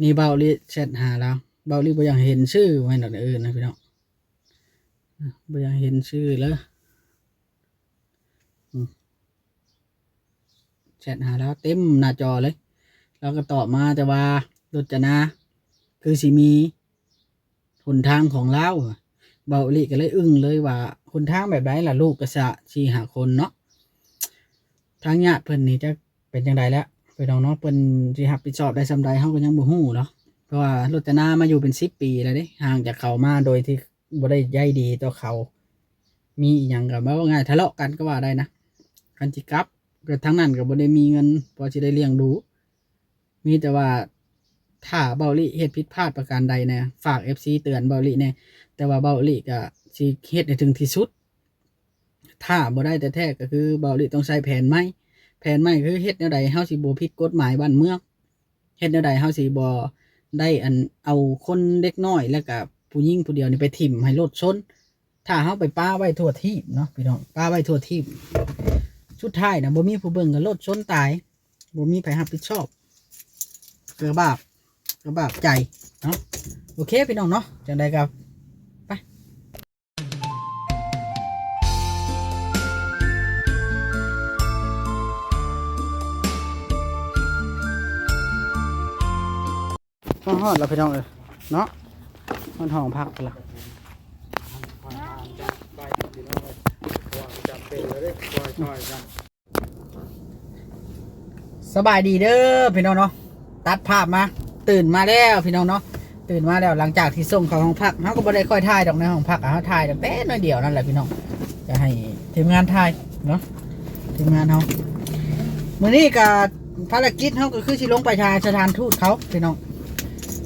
นี่เบาลิแชทหาแล้วเบาลิบ่อยากเห็นชื่อไว้หน่อยเออนะพี่น้องบ่อยากเห็นชื่อแล้วแชทหาแล้วเต็มหน้าจอเลยแล้วก็ตอบมาแต่ว่ารจนาคือสิมีหนทางของเราเบาลิก็เลยอึ้งเลยว่าหนทางแบบไหนล่ะลูกกษะสะชีหาคนเนาะทางญาติเพิ่นนี่จะเป็นจังไดแล้ว ไปน้องเนาะเพิ่นสิรับผิดชอบได้ซำใดเฮาก็ยังบ่ฮู้เนาะเพราะว่ารจนามาอยู่เป็น10ปีแล้วเด้ห่างจากเขามาโดยที่บ่ได้ใยดีต่อเขา มีอหยังก็บ่ว่าง่ายทะเลาะกันก็ว่าได้นะคันสิกลับก็ทั้งนั้นก็บ่ได้มีเงินพอสิได้เลี้ยงดู มีแต่ว่าถ้าเบาหลิเฮ็ดผิดพลาดประการใดเนี่ยฝาก FC เตือนเบาหลิเนี่ยแต่ว่าเบาหลิก็สิเฮ็ดให้ถึงที่สุด ถ้าบ่ได้แต่แท้ก็คือเบาหลิต้องใช้แผนใหม่ แผนใหม่คือเฮ็ดแนวใดเฮาสิบ่ผิดกฎหมายบ้านเมืองเฮ็ดแนวใดเฮาสิบ่ได้อันเอาคนเด็กน้อยแล้วก็ผู้หญิงผู้เดียวนี่ไปถิ่มให้รถชน ถ้าเฮาไปป้าไว้ทั่วทีบเนาะพี่น้องป้าไว้ทั่วทีบสุดท้ายนะบ่มีผู้เบิ่งก็รถชนตายบ่มีไผรับผิดชอบเกระบาบกระบาบใจเนาะโอเคพี่น้องเนาะจังใดค ห้องฮอดแล้วพี่น้องเอ้ยเนาะมันห้องพักไปละสบายดีเด้อพี่น้องเนาะตัดภาพมาตื่นมาแล้วพี่น้องเนาะตื่นมาแล้วหลังจากที่ส่งเขาห้องพักเขาก็บ่ได้ค่อยถ่ายดอกในห้องพักอะเขาถ่ายแต่แต่น้อยเดียวนั่นแหละพี่น้องจะให้ทีมงานถ่ายเนาะทีมงานเขาเมื้อนี้ก็ภารกิจเขาก็คือสิลงไปทาสถานทูตเขาพี่น้อง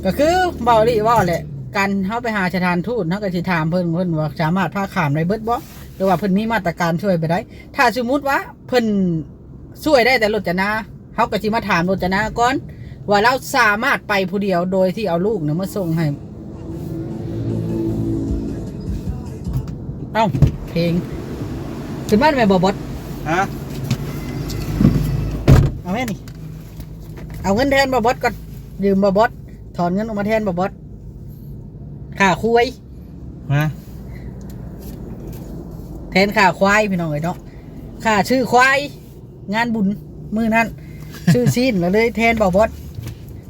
ก็คือเบาลี่ว่าแหละการเขาไปหาสถานทูตเขาก็สิถามเพิ่นเพิ่นว่าสามารถพาข้ามได้เบิดบ่หรือว่าเพิ่นมีมาตรการช่วยไปได้ ถ้าสมมุติว่าเพิ่นช่วยได้แต่รถจนาเขาก็สิมาถามรถจนาก่อนว่าเราสามารถไปผู้เดียวโดยที่เอาลูกเนี่ยมาส่งให้เอ้าเพลงขึ้นบ้านแม่บอบดฮะเอาแม่นี่ เอาเงินแทนบอบดก่อนยืมบอบด ถอนเงินออกมาแทนบอบดค่าคุยมาแทนค่าควายพี่น้องเอ้ยเนาะค่าชื่อควาย งานบุญมือนั้น ชื่อซีนแล้วเลยแทนบอบด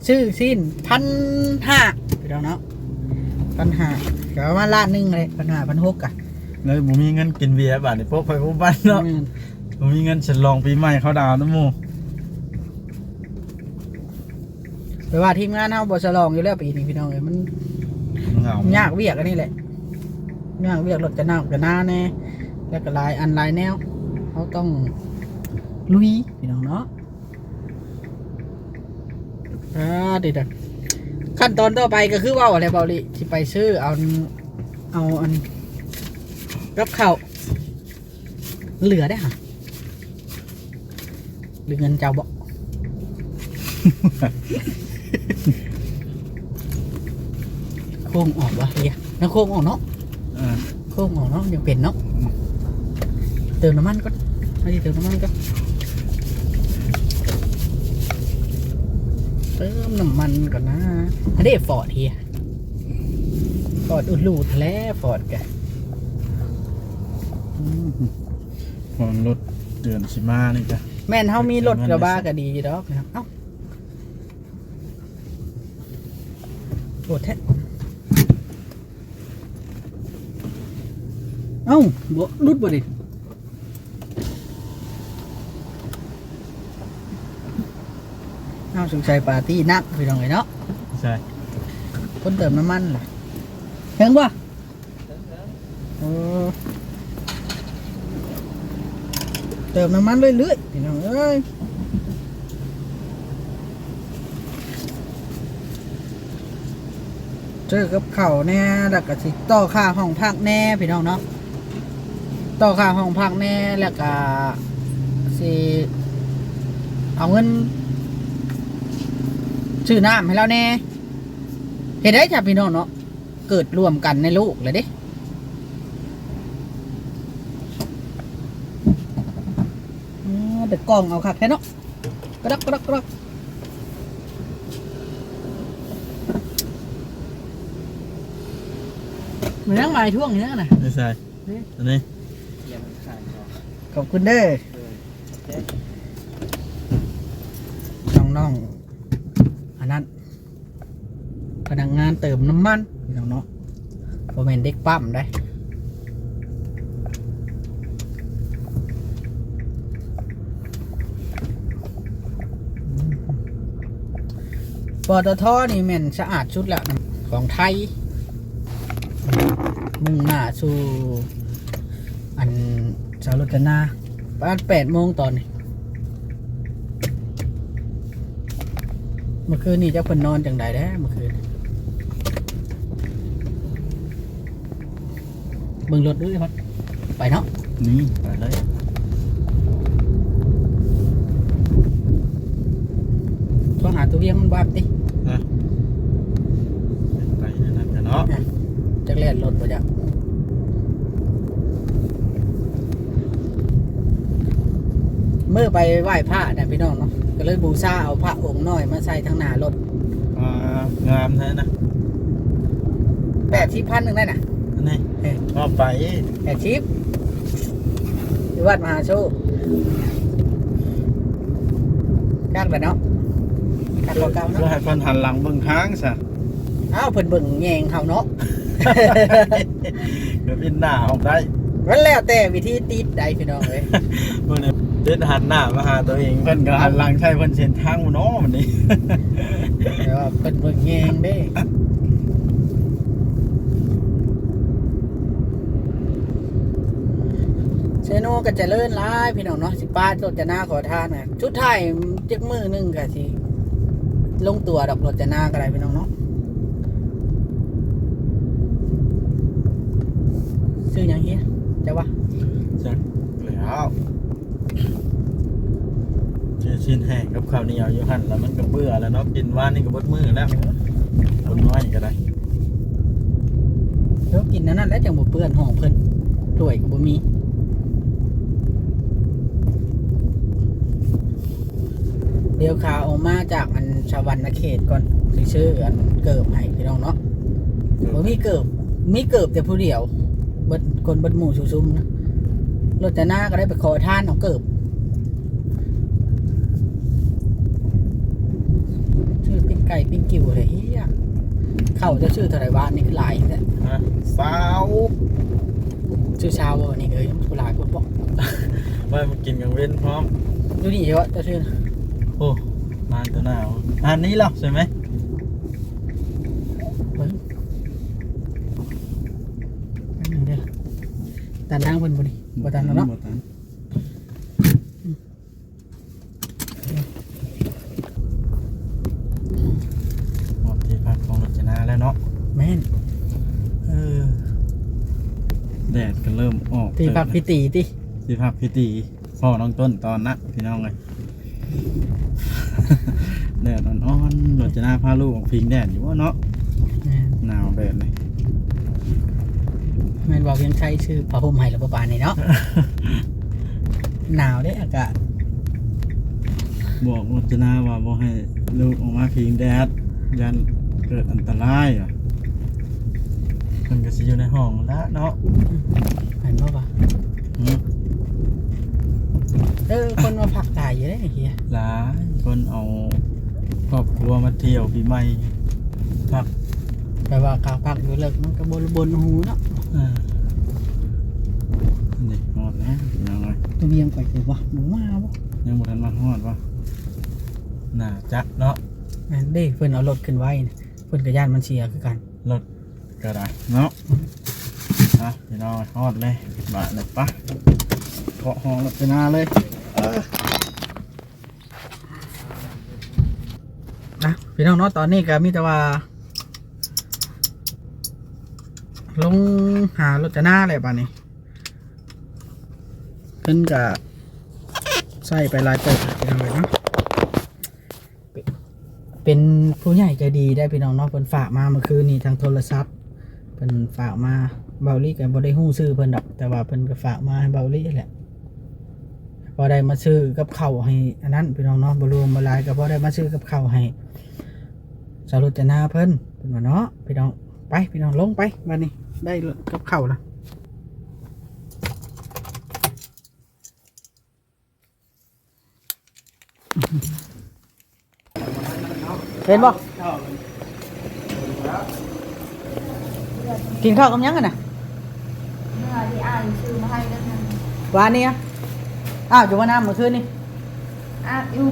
ชื่อซีนพันห้าพี่น้องเนาะพันห้าก็ประมาณล้านหนึงเลยพันห้าพันหกอะเลยผมมีเงินกินเบียร์บาทนี่พวกไปพวกบ้านเนาะผมมีเงินฉลองปีใหม่เขาดาวน์น้ำหมู แปลว่าทีมงานเฮาบ่ฉลองอยู่แล้วปีนี้พี่น้องเอ้ยมันเหงายากเวียกอันนี้แหละยากเวียกรถจะน้ำจะหน้าแน่แล้วก็หลายอันหลายแนวเขาต้องลุยพี่น้องเนาะอ่าเด็ดๆขั้นตอนต่อไปก็คือเว่าอะไรเบาลิที่ไปซื้อเอาเอาอันรับข้าวเหลือได้ค่ะหรือเงินเจ้าบอก โค้งออกวะเฮียแล้วโค้งออกเนาะเออโค้งออกเนาะยังเป็นเนาะเติมน้ำมันก่อนไม่ได้เติมน้ำมันก่อนเติมน้ำมันก่อนนะอันนี้ฟอร์ดเฮียฟอร์ดอุดรูดแล้วฟอร์ดแกผมรถเดือนชิมานี่จ้ะแม่นเฮามีรถกระบะก็ดีดอกนะครับเอ้าโอ้แท้เอ้า บ่รุดบ่ดิเอ้าสงสัยปาร์ตี้นักไปลองเลยเนาะใช่คนเติมน้ำมันล่ะเห็นบ่เออเติมน้ำมันเรื่อยๆพี่น้องเอ้ยเจอกับเขาวแน่แล้วก็สิต่อค่าห้องพักแน่พี่น้องเนาะ ต่อค่าห้องพักแน่แล้วก็สิเอาเงินชื่อน้ำให้เราแน่เห็นได้จ้ะพี่น้องเนาะเกิดรวมกันในลูกเลยดิเดี๋ยวกล่องเอาค่ะแค่เนาะกระดักกระดักกระดักเหมือนนั่งไม้ท่วงอย่างนี้นะไม่ใช่อันนี้ ขอบคุณเด้อน้องๆอันนั้นพนักงานเติมน้ำมันพี่น้องเนาะโมเมนเด็กปั๊มได้ปตทนี่แม่นสะอาดชุดละนะของไทย มุ่งหน้าสู่อัน สาวรจนาประมาณแปดโมงตอนนี้เมื่อคืนนี่เจ้าเพิ่นนอนจังใดได้เมื่อคืนเบิ่งรถด้วยครับไปเนาะนี่ไปเลยโทรหาตัวเวียงมันบาบตินะไปนั่นนะเนาะจักแล่นรถบ่จัก เมื่อไปไหว้พระเนี่ยพี่น้องเนาะก็เลยบูชาเอาพระองค์น้อยมาใส่ทางหน้ารถอ่างามแท้นะแปดชิปพันหนึ่งได้น่ะอันนี้เอ้ยก็ไปแปดชิปอยู่วัดมหาโชคกางไปเนาะกางรถเก่าก็เนาะให้เพิ่นหันหลังเบิ่งทางซะอ้าวเพิ่นเบิ่งแยงเฮาเนาะเดี๋ยวพินหน้าออกได้มันแล้วแต่วิธีติดได้พี่น้องเอ้ย เมื่อนี้เด็ดหันหน้ามาหาตัวเองเพิ่นก็หันหลังใช่เพิ่นเส้นทางบ่เนาะมันนี้แต่ว่าเพิ่นเบิ่งแยงเด้เซโนก็เจะเลิ่นร้ายพี่น้องเนาะสิป้าโรจนาขอทานน่ะชุดไทายจักมือหนึงก็สิลงตัวดอกโรจนาก็ได้พี่น้องเนาะซื้อหยังเฮียจะว่าจักแล้ว เจอชิ้นแห้งกับข้าวเหนียวอยู่หั่นแล้วมันก็เบื่อแล้วเนาะกินว่านนี่ก็เบดมือแล้วคนน้อยก็ได้เดี๋ยวกินนั่นนั่นแล้วจังบ่เปื้อนห้องเพิ่นถ้วยก็บ่มีเดี๋ยวข่าวออกมาจากอันชาววันนเขตก่อนสิชื่ออันเกิบให้พี่น้องเนาะบ่มีเกิบมีเกิบแต่ผู้เดียวเบิดคนเบิดหมู่ซุ่มๆนะ รถจะหน้าก็ได้ไปขอทานของเกิบชื่อปิ้งไก่ปิ้งกิ่วอะไรเฮียเข้าจะชื่อเท่าไหร่วะนี่คือหลายแต่ฮะสาวชื่อชาวบ่นี่เอ้ยมันคือหลายคนบอกว่ามันกินกังเว้นพร้อมดูนี่วะจะชื่อโอ้นานตัวหนาวอันนี้เหรอใช่ไหมเบิ้งอันนี้เด้อตันทางเพิ่นบ่นี่ บ่ตันแล้วเนาะบ่ตันหมดที่พักของรจนาแล้วเนาะแม่นเออแดดก็เริ่มออกตีพักพิตีติที่พักพิธีพ่อน้องต้นตอนนะพี่น้องเลยแดดอ่อนๆรจนาพาลูกของพิงแดดอยู่ว่าเนาะ แม่น หนาวแบบนี้ แม่นบอกยังใช้ชื่อผ้าห่มให้แล้วบ่ปานนี่เนาะ หนาวเด้อากาศบอกรจนาว่าบ่ให้ลูกออกมาพิงแดดยันเกิดอันตรายอะเพิ่นก็สิอยู่ในห้องแล้วเนาะเห็นบ่ปะหือเออคนมาพักตายอยู่เด้อเฮียหลายคนเอาครอบครัวมาเที่ยวปีใหม่พักแปลว่าข้าวพักอยู่เลิกมันก็บ่บนหูเนาะอ่า นี่หอดแล้วยังไงตัวเบียงไปคือบ่หนูมาบ่ยังบ่ทันมาฮอดวะน่าจักเนาะแม่นเด้เพิ่นเอารถขึ้นไว้นะเพิ่นก็ย่านมันเสียคือกันรถก็ได้เนาะอะพี่น้องฮอดเลยบาทเลยปะเกาะห้องรถไปนาเลยเออนะพี่น้องเนาะตอนนี้ก็มีแต่ว่า ลงหารถจะหน้าอะไรป่ะนี่ เพิ่นก็ใส่ไปลายเติบพี่น้องเลยเนาะเป็นผู้ใหญ่ใจดีได้พี่น้องเนาะเพิ่นฝากมาเมื่อคืนนี้ทางโทรศัพท์เพิ่นฝากมาเบาลี่ก็บ่ได้ฮู้ชื่อเพิ่นดอก แต่ว่าเพิ่นก็ฝากมาให้เบาลี่แหละพอได้มาซื้อกับเข้าให้อันนั้นพี่น้องเนาะบรวมบ่หลายก็พอได้มาซื้อกับเข้าให้สาวรจนาเพิ่นเพิ่นว่าเนาะพี่น้องไปพี่น้องลงไปบัดนี้ได้กับเข้าละ เห็นบ่กินข้าวกับหยังกันนะเมื่อที่อ่านชื่อมาให้นั่นน่ะวานนี้อะอ้าวอยู่ว่าน้ำเมื่อคืนนี่อาบอยู่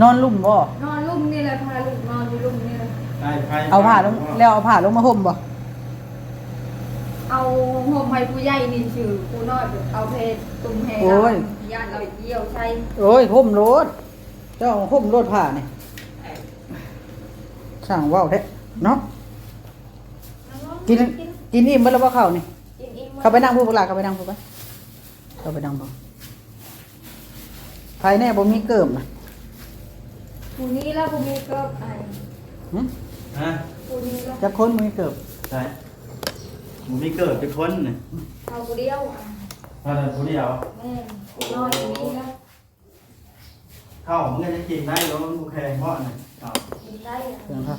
นอนลุ่มบ่นอนลุ่มนี่เลยพาลูกนอนอยู่ลุ่มนี่เลยได้ไฟเอาผ้าลงแล้วเอาผ้าลงมาห่มบ่เอาห่มให้ผู้ใหญ่นี่ชื่อผู้น้อยเอาเพศตุ่มแห่ญาติเราเยี่ยวใช่โอ้ยห่มโลดเจ้าห่มโลดผ้านี่ช่างว่าวแท้เนาะกินกินอิ่มเบ่แล้วบ่ข้าวนี่กินอิ่มเข้าไปนั่งพูดพวกหลาเข้าไปนั่งพูดไปเข้าไปนั่งพูดภายในบ่มีเกิมนะผู้นี้แล้วผู้นี้ก็ไอ้หึฮะผู้นี้แล้วจักคนบ่มีเกิมใช่หมูมีเกิดเป็นคนนี่เอาผู้เดียวอะถ้าแต่ผู้เดียวแม่ผู้น้อยผู้นี้แล้ว ข้าวมึงก็จะกินได้แล้วมันบุแข็งเพราะนี่ข้าวกินได้อะเชิญครับ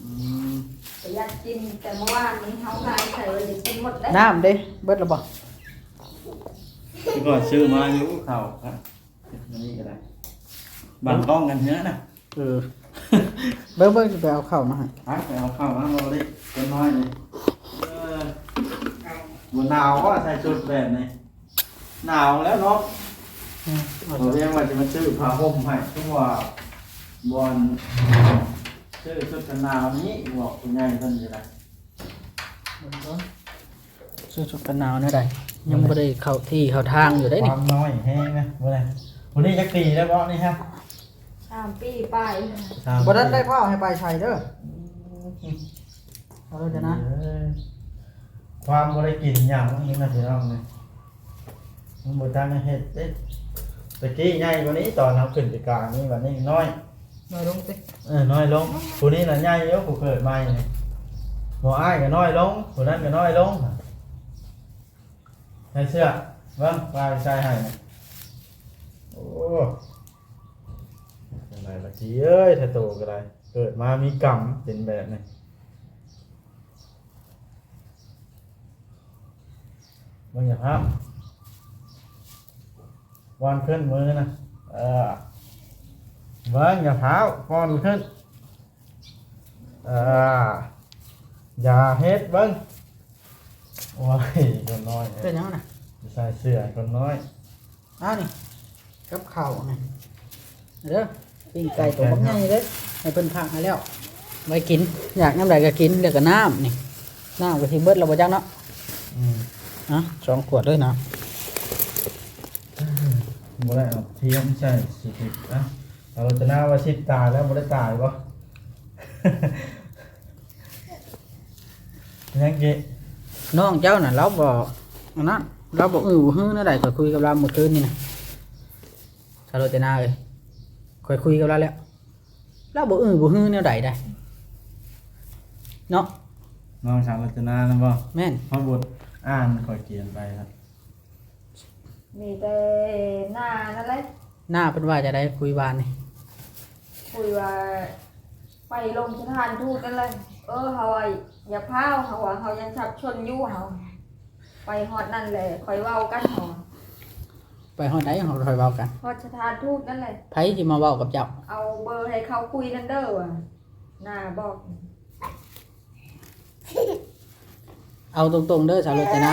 อืมประหยัดกินแต่เมื่อวานนี้เขาขายใส่ไว้จะกินหมดได้น้ำเด้เบิดแล้วบ่ที่ก่อนซื้อมาอยู่ข้าวครับอันนี้ก็ได้บังกล้องกันเถอะนะเออเบิ่งเบิ่งสิไปเอาข้าวมาให้พักไปเอาข้าวมาเราดิเป็นน้อยเลยเออบัหนาวก็ใส่ชุดแบบนี้หนาวแล้วเนาะอืม เอาเราเรียกว่าจะมาซื้อผ้าห่มให้ทุกว่าบอลซื้อชุดกันหนาวนี้บอกคุณยายท่านจะได้เบิ่งก่อนซื้อชุดกันหนาวแนี่ใดยังบ่ได้เข้าที่เข้าทางอยู่ได้คนี่วามน้อยแห้งนะวันนี้วันนี้จักปีแล้วบ่นี่ครับสามปีไปบ่ได้ได้ผ้าให้ไปใช้เด้อเอาเลยจ้ะนะเออความบ่ได้กินอย่างนี้นะพี่น้องเนี่ยมันบ่ทันได้เฮ็ดเด้ ตะกี้ใหญ่กว่านี้ตอนเราขึ้นไปกลางนี่วันนี้น้อยมาลงสิเออน้อยลงผู้นี้น่ะใหญ่เยอะผู้เกิดใหม่นี่บ่อ้ายก็น้อยลงผู้นั้นก็น้อยลงใส่เสื้อเบิ่งปลายใส่ให้นะโอ้เป็นไรล่ะจีเอ้ยถ้าโตก็ได้เกิดมามีกรรมเป็นแบบนี้เบิ่งอย่าภา พวันขึ้นมือนะเออเบิ้งอย่าเท้าก่อนขึ้นอ่าอย่าเฮ็ดเบิ้งโอ้ยคนน้อยเป็นหยังน่ะใส่เสื้อคนน้อยอ้าวนี่กับข้าวนี่เด้อปิ้งไก่ตัวบักใหญ่เด้อให้เพิ่นพักให้แล้วไว้กิน อยากน้ำใดก็กินแล้วก็น้ำนี่น้ำก็สิเบิดแล้วบ่จักเนาะอืมอะสองขวดด้วยนะ บ่ได้เอาเทียมใส่สิบนะเราจะน่าว่าชิดตายแล้วบ่ได้ตายบ่ยังเกะน้องเจ้าน่ะเราบอันนั้นเราบ่อื้อบ่ฮื้อนั่นใดก็คุยกับเราเมื่อคืนนี่นะสาโรจนาเอ้ยค่อยคุยกับเราแล้วเราบ่อื้อบ่ฮื้อแนวใดได้เนาะน้องชาวรัตนานะบ่แม่นพอบทอ่านคอยเขียนไปครับ มีแต่หน้านั่นแหละหน้าเพิ่นว่าจะได้คุยวานนี่คุยว่าไปลงสถานทูตนั่นเลยเออเขาว่าอย่าพาวเขาว่าเขายังชับชนอยู่เขาไปฮอดนั่นแหละคอยเว้ากันหอไปฮอดใดเฮาค่อยเว้ากันฮอดสถานทูตนั่นแหละไผสิมาเว้ากับเจ้า เอาเบอร์ให้เขาคุยนั่นเด้อว่ะหน้าบอก เอาตรงๆเด้อสารจนา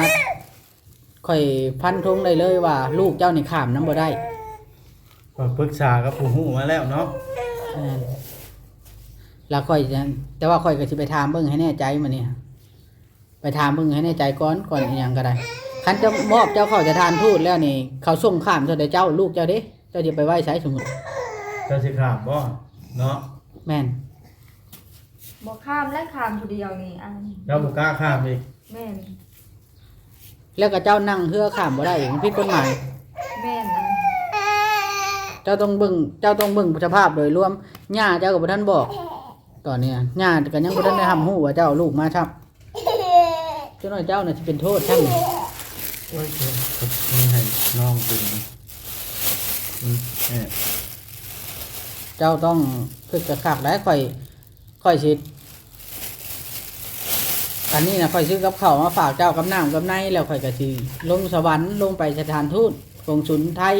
ค่อยฟันธงได้เลยว่า ลูกเจ้านี่ข้ามน้ำบ่ได้ก็ปรึกษากับผู้ฮู้มาแล้วเนาะเออแล้วค่อยจะแต่ว่าค่อยก็สิไปถามเบิ่งให้แน่ใจมาเนี่ยไปถามเบิ่งให้แน่ใจก่อนก่อนอีหยังก็ได้คันจะมอบเจ้าเข้าจะทานทูตแล้วนี่ เขาส่งข้ามเจ้าได้เจ้าลูกเจ้าเด้เจ้าจะไปไหว้ใช้สมมุติเจ้าสิขามบ่เนาะแม่นบอกข้ามและข้ามผู้เดียวนี่อันเจ้าบ่กล้าข้ามอีกแม่น แล้วก็เจ้านั่งเฮือข้ามบ่ได้อีกมันผิดกฎหมายแม่นอันเจ้าต้องเบิ่งเจ้าต้องเบิ่งสภาพโดยรวมย่าเจ้าก็บ่ทันบอก ตอนเนี้ยย่าก็ยังบ่ทันได้ทำฮู้ว่าเจ้าเอาลูกมาครับเจ้าน้อยเจ้าน่ะสิเป็นโทษช่างนี่โอ้ยเดี๋ยวกดนี่ให้น้องกินนะอืมเอ๊ะเจ้าต้องฝึกกระคักและค่อยค่อยสิ อันนี้นะข่อยซื้อกับข้าวมาฝากเจ้ากับน้ำกับในแล้วข่อยก็สิลงสวรรค์ลงไปสถานทูตกงสุลไทย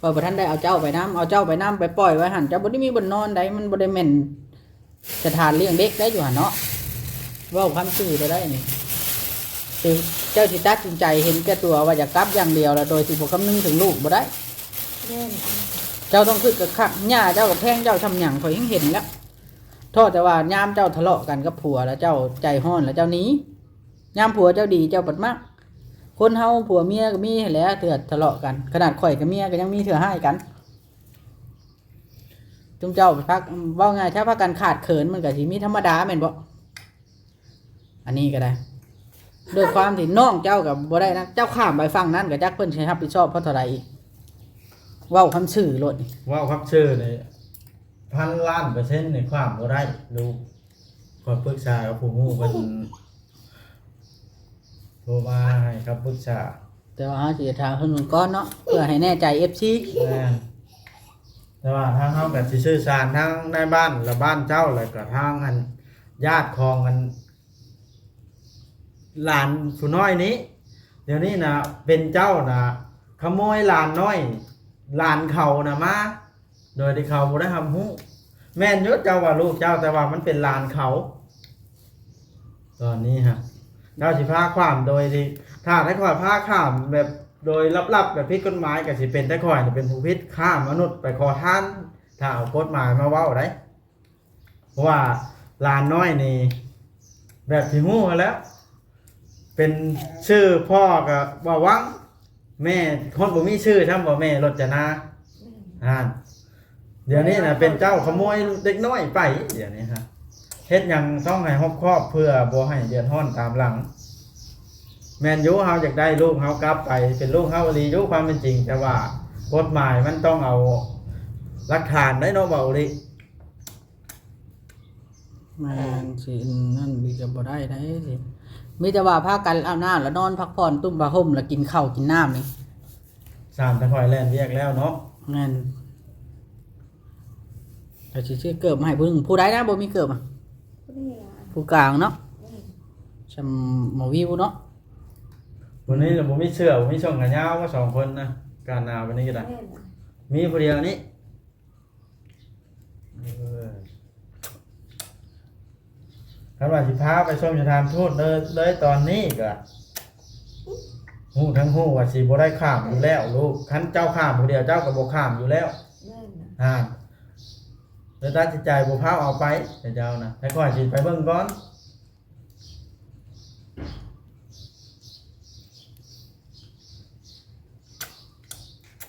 ข่อยบ่ทันได้เอาเจ้าไปน้ำเอาเจ้าไปน้ำไปปล่อยไว้หั่นเจ้าบ่ได้มีบนนอนใดมันบ่ได้แม่นสถานเลี้ยงเด็กได้อยู่หั่นเนาะเว้าคำซื่อได้ได้นี่คือเจ้าสิตัดสินใจเห็นแก่ตัวว่าจะกลับอย่างเดียวแล้วโดยที่บ่คำนึงถึงลูกบ่ได้แม่นเจ้าต้องคิดกับข้าหญ้าเจ้ากับแพงเจ้าทำหยังข่อยยังเห็นแล้ว โทษแต่ว่ายามเจ้าทะเลาะกันกับผัวแล้วเจ้าใจห้อนแล้วเจ้านี้ยามผัวเจ้าดีเจ้าปัดมากคนเฮาผัวเมียก็มีแหล้วเถื่อทะเลาะกัน ขนาดข่อยกับเมียก็ยังมีเถื่อให้กันจุมเจ้าไปพักว่าไงถ้าพักกันขาดเขินมันก็สิมีธรรมดาแม่นบ่อันนี้ก็ได้ด้วยความที่น้องเจ้ากับบ่ได้นะเจ้าข้ามไปฟังนั้นกับจักเพิ่นใช้รับผิดชอบเพราะเท่าไรอีกว้าคำชื่อโลดว่าวครับชื่อใน พันล้านเปอร์เซ็นต์ในความบ่ได้ลูกขอปรึกษากับผู้ฮู้เพิ่นโทรมาให้ครับปรึกษาแต่ว่าเขาจะทางเพิ่นก้อนเนาะเพื่อให้แน่ใจ FC แม่นแต่ว่าทางเฮาก็สิสื่อสารทางในบ้านและบ้านเจ้าแล้วก็ทางอันญาติของอันหลานผู้น้อยนี้ เดี๋ยวนี้นะเป็นเจ้านะขโมยหลานน้อยหลานเขานะมา โดยที่เขาบ่ได้ทำหู้แม่นยุดเจ้าว่าลูกเจ้าแต่ว่ามันเป็นลานเขา ตอนนี้ฮะเจ้าสิพาความโดยที่ถ้าได้ข่อยพาข้ามแบบโดยลับๆแบบผิดกฎหมายก็สิเป็นได้ข่อยเป็นผู้ผิดฆ่ามนุษย์ไปขอท่านถ้าเอากฎหมายมาเว้าได้เพราะว่าลานน้อยนี่แบบที่หู้แล้ว เป็นชื่อพ่อกับว่าวังแม่คนบ่มีชื่อทำบ่แม่รจนาอ่าน เดี๋ยวนี้นะเป็นเจ้าขโมยเด็กน้อยไป เดี๋ยวนี้ฮะเฮ็ดหยังต้องให้รอบครอบเพื่อบ่ให้เดือดร้อนตามหลัง แมนยูเฮาอยากได้ลูกเฮากลับไป เป็นลูกเฮาอีหลีอยู่ความเป็นจริง แต่ว่ากฎหมายมันต้องเอาหลักฐานได้เนาะเบาอีหลิแม่นสินั่นมีจะบ่ได้ได้สิมีแต่ว่าพากันอาบน้ำแล้วนอนพักผ่อนตุ้มผ้าห่มแล้วกินข้าวกินน้ำนี่สามตะข่อยแล่นเรียกแล้วเนาะแม่น แต่สิชื่อเกิบมาให้ผู้หนึงผู้ใดนะบ่มีเกิบอะผู้นี่ล่ะผู้กลางเนาะชำหมอวิวเนาะวันนี้เราบ่มีเสื้อบ่มีช่องกันยาวมาสองคนนะการนาวันนี้ก็ได้แม่นน่ะมีผู้เดียวนี้เออคันว่าสิพาไปชมสถานทูตเลยเลยตอนนี้ก็ฮู้ทั้งฮู้ว่าสิบ่ได้ข้ามอยู่แล้วลูกคันเจ้าข้ามผู้เดียวเจ้าก็บ่ข้ามอยู่แล้วแม่นน่ะอ่า แล้วตัดสินใจบ่พาเอาไปแต่เจ้านะให้ก่อนสิไปเบิ่งก่อน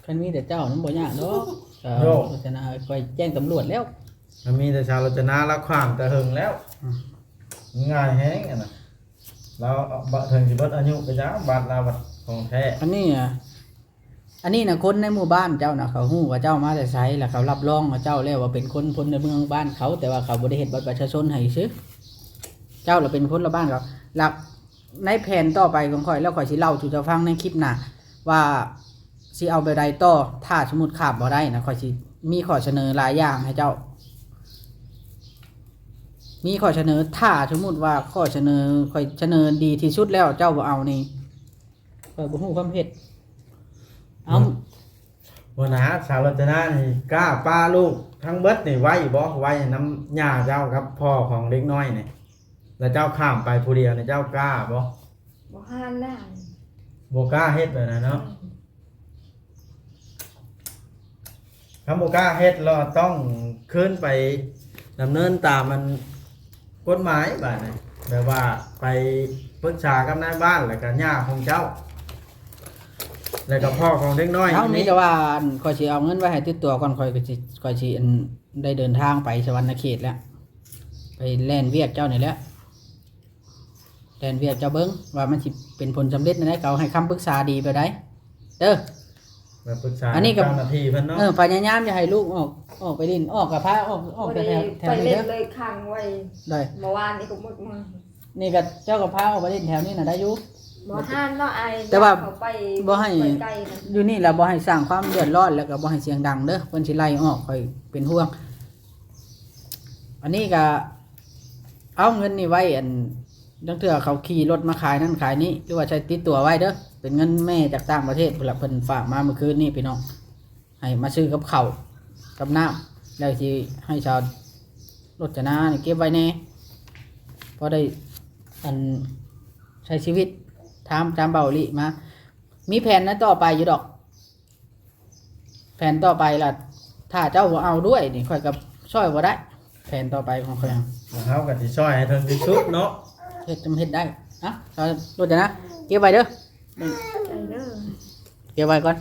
คันมีแต่เจ้านั้นบ่ยากเนาะเออโฆษณาไปแจ้งตำรวจแล้วมันมีแต่ชาวรจนาแล้วความแต่หึงแล้วอืมง่ายแฮงอะนะเราเอาบัตรถึงสิเบิดอายุไปจ้าบัตรเราบัตรของแท้อันนี้อะ อันนี้นะคนในหมู่บ้านเจ้านะเขาฮู้ว่าเจ้ามาแต่ไสแล้วเขารับรองว่าเจ้าแล้วว่าเป็นคนพลในเมืองบ้านเขา แต่ว่าเขาบ่ได้เฮ็ดบัตรประชาชนให้ซื้อเจ้าเราเป็นคนละบ้านเขาหลักในแผนต่อไปของข่อยแล้วข่อยสิเล่าสู่เจ้าฟังในคลิปหน้าว่าสิเอาไปใดต่อถ้าสมมุติขาบบ่ได้นะข่อยสิมีข้อเสนอหลายอย่างให้เจ้า มีข้อเสนอถ้าสมมติว่าข้อเสนอข่อยเสนอดีที่สุดแล้วเจ้าบ่เอานี่ข่อยบ่ฮู้ความเฮ็ดเอา วันนะชาวรจนานี่กล้าป้าลูกทั้งเบิดนี่ไว้บ่ไว้น้ำย่าเจ้าครับพ่อของเด็กน้อยนี่แล้วเจ้าข้ามไปผู้เดียวนี่เจ้ากล้าบ่บ่ห้านแล้วบ่กล้าเฮ็ดแบบนั้นเนาะถ้าบ่กล้าเฮ็ดเราต้องขึ้นไปดำเนินตามมันกฎหมายบาดนี้แบบว่าไปปรึกษากับนายบ้านแล้วก็ย่าของเจ้า แล้วก็พ่อของเด็กน้อยเอาอันนี่นี้แต่ว่าอันข่อยสิเอาเงินไว้ให้ติดตัวก่อนข่อยก็สิข่อยสิอันได้เดินทางไปสวรรณเขตแล้ว ไปแล่นเวียกเจ้านี่แหละแล่นเวียกเจ้าเบิ้งว่ามันสิเป็นผลสำเร็จในได้เขาให้คำปรึกษาดีไปได้เด้อแบบปรึกษาอันนี้กับ เจ้าหน้าที่เพิ่นเนาะเออพยายามจะให้ลูกออกออกไปดินออกกับพระออกออกบ่แต่ได้แถวแถวไปนี้เล่นเด้อเลยขังไว้ได้เมื่อวานนี้ก็หมดมือนี่ก็เจ้ากับพระออกไปดินแถวนี้น่ะได้อยู่ บ่ห้านเนาะไอ้แต่ว่าเขาไปบ่ให้ ไปไกลนะอยู่นี่แหละบ่ให้สร้างความเดือดร้อนแล้วก็บ่ให้เสียงดังเด้อเพิ่นสิไล่ออกค่อยเป็นห่วง อันนี้ก็เอาเงินนี่ไว้อันตั้งเถื่อเขาขี่รถมาขายนั่นขายนี้หรือว่าใช้ติดตัวไว้เด้อเป็นเงินแม่จากต่างประเทศเพิ่นละเพิ่นฝากมาเมื่อคืนนี่พี่น้องให้มาซื้อกับข้าวกับน้ำแล้วสิให้ชาวรถจนานี่เก็บไว้แน่พอได้อันใช้ชีวิต ตามตามเบาหลิมา มีแผนนะต่อไปอยู่ดอก แผนต่อไปล่ะ ถ้าเจ้าบ่เอาด้วยนี่ค่อยกับช่วยบ่ได้ แผนต่อไปของข่อยเฮาก็สิช่วยให้ถึงที่สุดเนาะเฮ็ดจำเฮ็ดได้อะเอารถจะนะเก็บไว้เด้อใจเด้อเก็บไว้ก่อน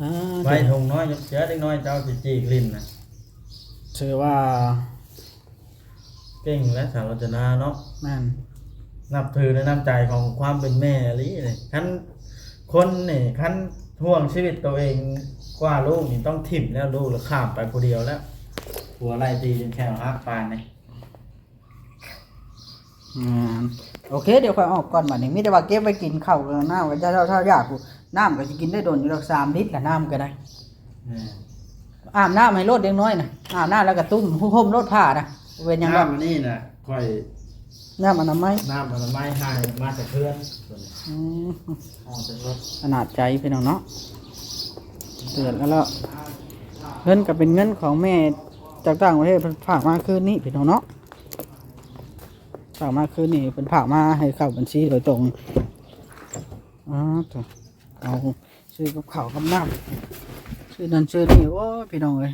อ่าไว้ทงน้อยยกเสือเด็กน้อยเจ้าสิจีกลิ้นน่ะถือว่า เก่งและสารรจนาเนาะนั่น นับถือในน้ำใจของความเป็นแม่อหลีเลยคันคนนี่คันห่วงชีวิตตัวเองกว่าลูกนี่ต้องถิ่มแล้วลูกหรือข้ามไปผู้เดียวแล้ว หัวไล่ตีจนแขวหักปานนี่อืมโอเค เดี๋ยวค่อยออกก่อนบัดนี้มีแต่ว่าเก็บไว้กินข้าวกับน้ำก็จะเท่าเท่าอยากกูน้ำก็สิกินได้โดนอยู่ดอก3ลิตรละน้ำก็ได้แม่อาบน้ำให้รถเด็กน้อยนะอาบน้ำแล้วก็ตุ้มห่มรถผ้านะเว้นหยังดอกน้ำนี่น่ะค่อย น้ำอนามัยน้ำมันไม้ให้มาจากเพื่อนอืมออกจากรถขนาดใจพี่น้องเนาะเตือนแล้วแล้วเงินก็เป็นเงินของแม่จากต่างประเทศเพิ่นฝากมาคืนนี้พี่น้องเนาะฝากมาคืนนี้เป็นฝากมาให้เข้าบัญชีโดยตรงอ๋อถูกเอาซื้อกับข้าวกับน้ำซื้อนั่นซื้อนี่โอ้ยพี่น้องเอ้ย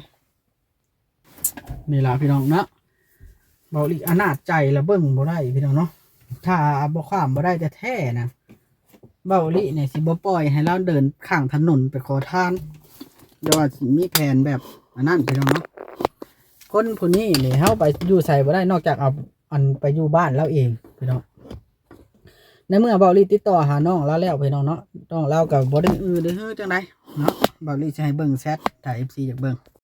นี่ล่ะพี่น้องเนาะ เบาอีกอนาจใจละเบิ่งบ่ได้พี่น้องเนาะถ้าบ่ความบ่ได้จะแท้นะเบาลิเนี่ยสิบ่ปล่อยให้เราเดินข้างถนนไปขอทานเดี๋ยวสิมีแผนแบบอันนั้นพี่น้องเนาะคนผู้นี้เนี่ยเฮาไปอยู่ใส่บ่ได้นอกจากเอาอันไปอยู่บ้านเราเองพี่น้องในเมื่อเบาลิติดต่อหาน้องเราแล้วพี่น้องเนาะน้องเรากับบ่ได้อือได้ฮือจังไดเนาะเบาลิจะให้เบิ่งแชทถ้า FC อยากเบิ่ง